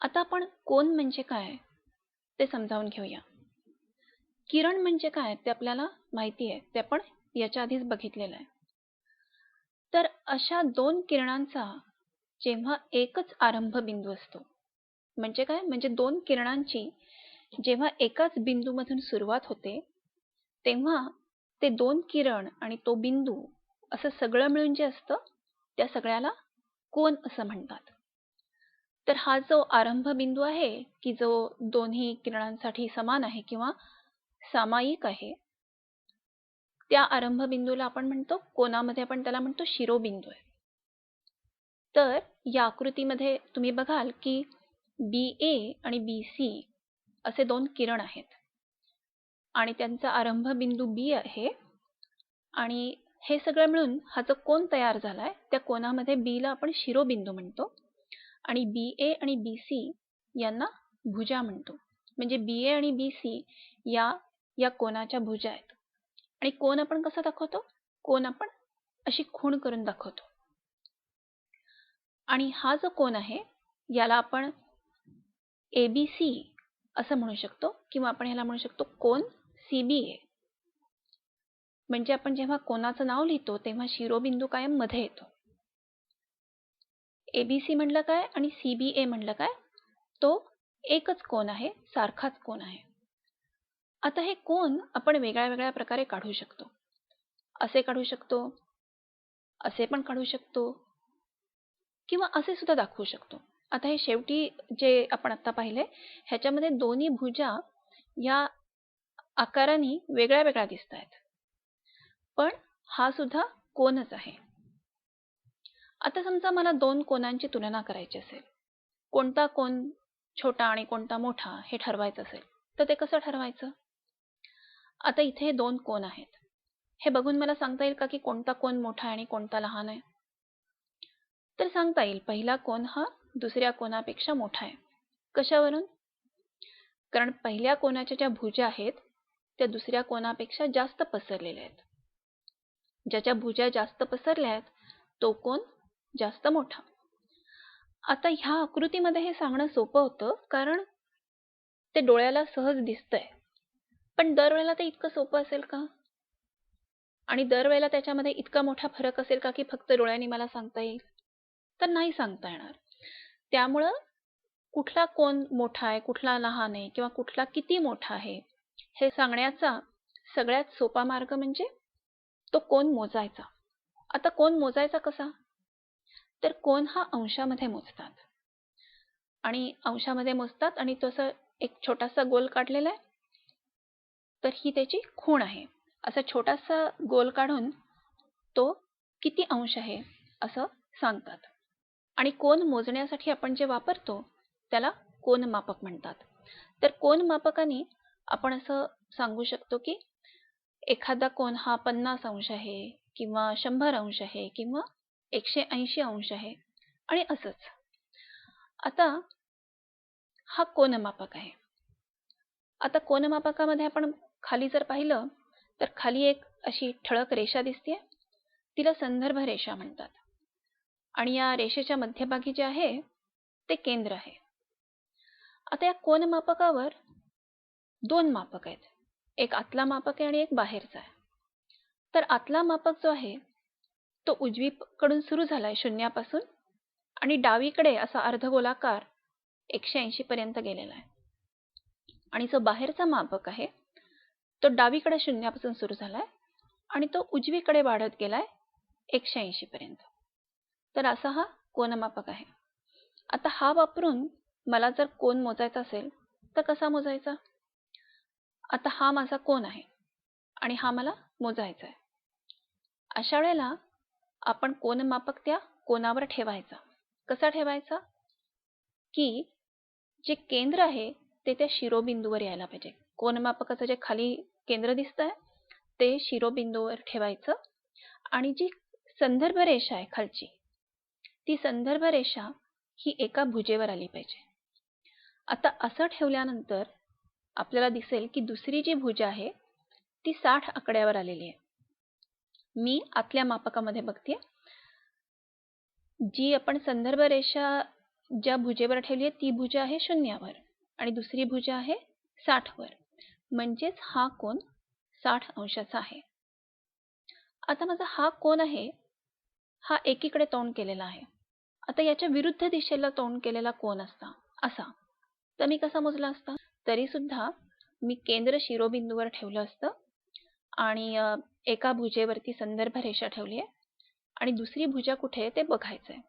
आता आपण कोन म्हणजे काय ते समजावून घेऊया. किरण म्हणजे काय ते आपल्याला माहिती आहे. ते आपण याच्या आधीच बघितलेलं आहे. तर अशा दोन किरणांचा जेव्हा एकच आरंभ बिंदू असतो म्हणजे काय? म्हणजे दोन किरणांची जेव्हा एकाच बिंदूमधून सुरुवात होते तेव्हा ते दोन किरण आणि तो बिंदू असं सगळं मिळून जे असतं त्या सगळ्याला कोन असं म्हणतात. तर हा जो आरंभ बिंदू आहे की जो दोन्ही किरणांसाठी समान आहे किंवा सामायिक आहे त्या आरंभ बिंदूला आपण म्हणतो कोनामध्ये आपण त्याला म्हणतो शिरोबिंदू आहे. तर या आकृतीमध्ये तुम्ही बघाल की बी ए आणि बी सी असे दोन किरण आहेत. आणि त्यांचा आरंभ बिंदू बी आहे आणि हे सगळं मिळून हा जो कोन तयार झालाय त्या कोनामध्ये बी ला आपण शिरोबिंदू म्हणतो. आणि बी ए आणि बी सी यांना भुजा म्हणतो. म्हणजे बी ए आणि बी सी या या कोणाच्या भुजा आहेत? आणि कोण आपण कसा दाखवतो? कोण आपण अशी खूण करून दाखवतो. आणि हा जो कोण आहे याला आपण ए बी सी असं म्हणू शकतो किंवा आपण ह्याला म्हणू शकतो कोन सी बी ए म्हणजे आपण जेव्हा कोणाचं नाव लिहितो तेव्हा शिरोबिंदू कायममध्ये येतो. एबीसी म्हणलं काय आणि सी बी ए म्हणलं काय? तो एकच कोन आहे सारखाच कोन आहे. आता हे कोन आपण वेगळ्या वेगळ्या प्रकारे काढू शकतो. असे काढू शकतो असे पण काढू शकतो किंवा असे सुद्धा दाखवू शकतो. आता हे शेवटी जे आपण आता पाहिले ह्याच्यामध्ये दोन्ही भुजा या आकाराने वेगळ्या वेगळ्या दिसत आहेत पण हा सुद्धा कोनच आहे. आता समजा मला दोन कोनांची तुलना करायची असेल कोणता कोन छोटा आणि कोणता मोठा हे ठरवायचं असेल तर ते कसं ठरवायचं? आता इथे दोन कोन आहेत. हे बघून मला सांगता येईल का की कोणता कोन मोठा आहे आणि कोणता लहान आहे? तर सांगता येईल पहिला कोन हा दुसऱ्या कोनापेक्षा मोठा आहे. कशावरून? कारण पहिल्या कोनाच्या ज्या भुजा आहेत त्या दुसऱ्या कोनापेक्षा जास्त पसरलेल्या आहेत. ज्याच्या भुजा जास्त पसरल्या आहेत तो कोन जास्त मोठा. आता ह्या आकृतीमध्ये हे सांगणं सोपं होतं कारण ते डोळ्याला सहज दिसतंय. पण दरवेळेला ते इतकं सोपं असेल का? आणि दरवेळेला त्याच्यामध्ये इतका मोठा फरक असेल का की फक्त डोळ्यांनी मला सांगता येईल? तर नाही सांगता येणार. त्यामुळं कुठला कोण मोठा आहे कुठला लहान आहे किंवा कुठला किती मोठा आहे हे सांगण्याचा सगळ्यात सोपा मार्ग म्हणजे तो कोण मोजायचा. आता कोण मोजायचा कसा? तर कोण हा अंशामध्ये मोजतात? आणि अंशामध्ये मोजतात आणि तो एक छोटासा गोल काढलेला आहे. तर ही त्याची खूण आहे. असा छोटासा गोल काढून तो किती अंश आहे असं सांगतात. आणि कोण मोजण्यासाठी आपण जे वापरतो त्याला कोन मापक म्हणतात. तर कोण मापकाने आपण असं सांगू शकतो की एखादा कोन हा पन्नास अंश आहे किंवा शंभर अंश आहे किंवा एकशे ऐंशी अंश आहे. आणि असंच. आता हा कोनमापक आहे. आता कोनमापकामध्ये आपण खाली जर पाहिलं तर खाली एक अशी ठळक रेषा दिसते तिला संदर्भ रेषा म्हणतात. आणि या रेषेच्या मध्यभागी जे आहे ते केंद्र आहे. आता या कोनमापकावर दोन मापक आहेत. एक आतला मापक आहे आणि एक बाहेरचा आहे. तर आतला मापक जो आहे तो उजवीकडून सुरू झालाय शून्यापासून आणि डावीकडे असा अर्धगोलाकार एकशे ऐंशी पर्यंत गेलेला आहे. आणि जो बाहेरचा मापक आहे तो डावीकडे शून्यापासून सुरू झालाय आणि तो उजवीकडे वाढत गेलाय एकशे ऐंशी पर्यंत. तर असा हा कोनमापक आहे. आता हा वापरून मला जर कोन मोजायचा असेल तर कसा मोजायचा? आता हा माझा कोन आहे आणि हा मला मोजायचा आहे. अशा वेळेला आपण कोनमापक त्या कोनावर ठेवायचा. कसा ठेवायचा? की जे केंद्र आहे ते त्या शिरोबिंदूवर यायला पाहिजे. कोनमापकाचं जे खाली केंद्र दिसत आहे ते शिरोबिंदूवर ठेवायचं. आणि जी संदर्भ रेषा आहे खालची ती संदर्भ रेषा ही एका भुजेवर आली पाहिजे. आता असं ठेवल्यानंतर आपल्याला दिसेल की दुसरी जी भुजा आहे ती साठ आकड्यावर आलेली आहे. मी आतल्या मापकामध्ये बघते. जी आपण संदर्भ रेषा ज्या भुजेवर ठेवली आहे ती भुजा आहे शून्यावर आणि दुसरी भुजा आहे साठवर. म्हणजेच हा कोन साठ अंशाचा आहे. आता माझा हा कोन आहे हा एकीकडे तोंड केलेला आहे. आता याच्या विरुद्ध दिशेला तोंड केलेला कोन असता असा. तर मी कसा मोजला असता? तरी सुद्धा मी केंद्र शिरोबिंदूवर ठेवलं असतं. आणि एका भुजेवरती संदर्भ रेषा ठेवली आहे आणि दुसरी भुजा कुठे आहे ते बघायचं आहे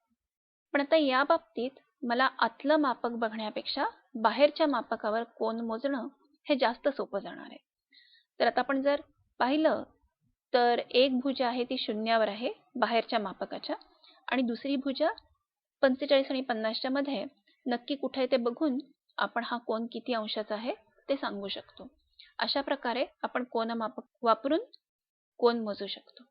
पण आता या बाबतीत मला आतलं मापक बघण्यापेक्षा बाहेरच्या मापकावर कोन मोजणं हे जास्त सोपं जाणार आहे. तर आता आपण जर पाहिलं तर एक भुजा आहे ती शून्यावर आहे बाहेरच्या मापकाच्या आणि दुसरी भुजा पंचेचाळीस आणि पन्नासच्या मध्ये नक्की कुठे आहे ते बघून आपण हा कोन किती अंशाचा आहे ते सांगू शकतो. अशा प्रकारे आपण कोनमापक वापरून कोन मोजू शकतो.